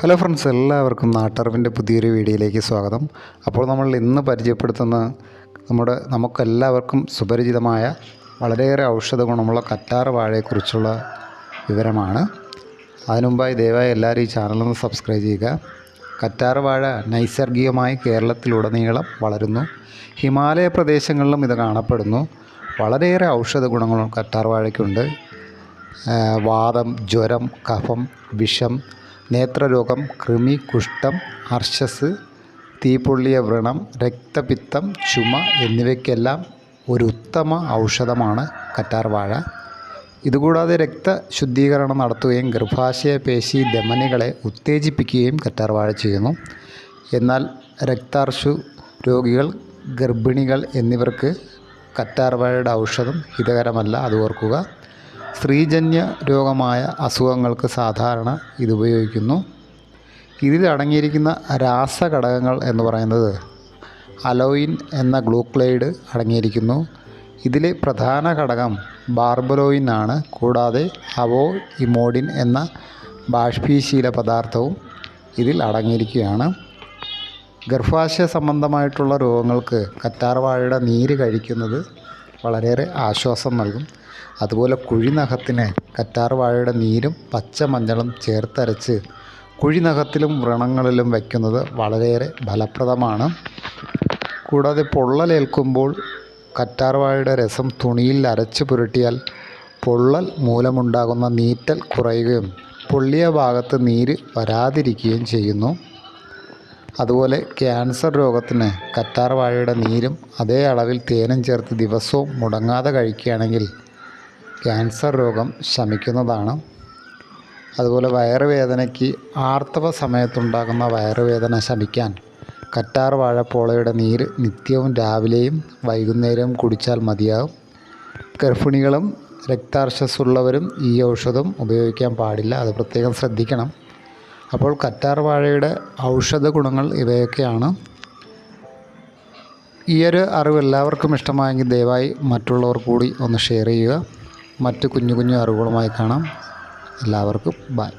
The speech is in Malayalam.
ഹലോ ഫ്രണ്ട്സ് എല്ലാവർക്കും നാട്ടറിവിന്റെ പുതിയൊരു വീഡിയോയിലേക്ക് സ്വാഗതം. അപ്പോൾ നമ്മൾ ഇന്ന് പരിചയപ്പെടുത്തുന്ന നമ്മുടെ നമുക്കെല്ലാവർക്കും സുപരിചിതമായ വളരെയേറെ ഔഷധ ഗുണമുള്ള കറ്റാർ വാഴയെക്കുറിച്ചുള്ള വിവരമാണ്. അതിനുമുമ്പായി ദയവായി എല്ലാവരും ഈ ചാനലൊന്ന് സബ്സ്ക്രൈബ് ചെയ്യുക. കറ്റാർ വാഴ നൈസർഗികമായി കേരളത്തിലുടനീളം വളരുന്നു. ഹിമാലയ പ്രദേശങ്ങളിലും ഇത് കാണപ്പെടുന്നു. വളരെയേറെ ഔഷധ ഗുണങ്ങളും കറ്റാർ വാഴയ്ക്കുണ്ട്. വാദം ജ്വരം കഫം വിഷം നേത്രരോഗം കൃമി കുഷ്ഠം അർശസ് തീപ്പൊള്ളിയ വ്രണം രക്തപിത്തം ചുമ എന്നിവയ്ക്കെല്ലാം ഒരു ഉത്തമ ഔഷധമാണ് കറ്റാർവാഴ. ഇതുകൂടാതെ രക്തശുദ്ധീകരണം നടത്തുകയും ഗർഭാശയ പേശി ധമനികളെ ഉത്തേജിപ്പിക്കുകയും കറ്റാർവാഴ ചെയ്യുന്നു. എന്നാൽ രക്താർശു രോഗികൾ ഗർഭിണികൾ എന്നിവർക്ക് കറ്റാർവാഴയുടെ ഔഷധം ഹിതകരമല്ല അത് ഓർക്കുക. സ്ത്രീജന്യ രോഗമായ അസുഖങ്ങൾക്ക് സാധാരണ ഇത് ഉപയോഗിക്കുന്നു ഇതിൽ അടങ്ങിയിരിക്കുന്ന രാസഘടകങ്ങൾ എന്ന് പറയുന്നത് അലോയിൻ എന്ന ഗ്ലൂക്ലൈഡ് അടങ്ങിയിരിക്കുന്നു. ഇതിലെ പ്രധാന ഘടകം ബാർബലോയിൻ ആണ്. കൂടാതെ അവോ ഇമോഡിൻ എന്ന ബാഷ്പീശീല പദാർത്ഥവും ഇതിൽ അടങ്ങിയിരിക്കുകയാണ്. ഗർഭാശയ സംബന്ധമായിട്ടുള്ള രോഗങ്ങൾക്ക് കറ്റാർവാഴയുടെ നീര് കഴിക്കുന്നത് വളരെയേറെ ആശ്വാസം നൽകും. അതുപോലെ കുഴിനഖത്തിന് കറ്റാർവാഴയുടെ നീരും പച്ചമഞ്ഞളും ചേർത്തരച്ച് കുഴിനഖത്തിലും വ്രണങ്ങളിലും വയ്ക്കുന്നത് വളരെയേറെ ഫലപ്രദമാണ്. കൂടാതെ പൊള്ളലേൽക്കുമ്പോൾ കറ്റാർവാഴയുടെ രസം തുണിയിൽ അരച്ച് പുരട്ടിയാൽ പൊള്ളൽ മൂലമുണ്ടാകുന്ന നീറ്റൽ കുറയുകയും പൊള്ളിയ ഭാഗത്ത് നീര് വരാതിരിക്കുകയും ചെയ്യുന്നു. അതുപോലെ ക്യാൻസർ രോഗത്തിന് കറ്റാർ വാഴയുടെ നീരും അതേ അളവിൽ തേനും ചേർത്ത് ദിവസവും മുടങ്ങാതെ കഴിക്കുകയാണെങ്കിൽ ക്യാൻസർ രോഗം ശമിക്കുന്നതാണ്. അതുപോലെ വയറുവേദനയ്ക്ക് ആർത്തവ സമയത്തുണ്ടാകുന്ന വയറുവേദന ശമിക്കാൻ കറ്റാർ വാഴപ്പോളയുടെ നീര് നിത്യവും രാവിലെയും വൈകുന്നേരവും കുടിച്ചാൽ മതിയാകും. ഗർഭിണികളും രക്താർശസ്സുള്ളവരും ഈ ഔഷധം ഉപയോഗിക്കാൻ പാടില്ല. അത് പ്രത്യേകം ശ്രദ്ധിക്കണം. അപ്പോൾ കറ്റാർ വാഴയുടെ ഔഷധ ഗുണങ്ങൾ ഇവയൊക്കെയാണ്. ഈ ഒരു അറിവ് എല്ലാവർക്കും ഇഷ്ടമായെങ്കിൽ ദയവായി മറ്റുള്ളവർ കൂടി ഒന്ന് ഷെയർ ചെയ്യുക. മറ്റ് കുഞ്ഞു കുഞ്ഞു അറിവുകളുമായി കാണാം. എല്ലാവർക്കും ബൈ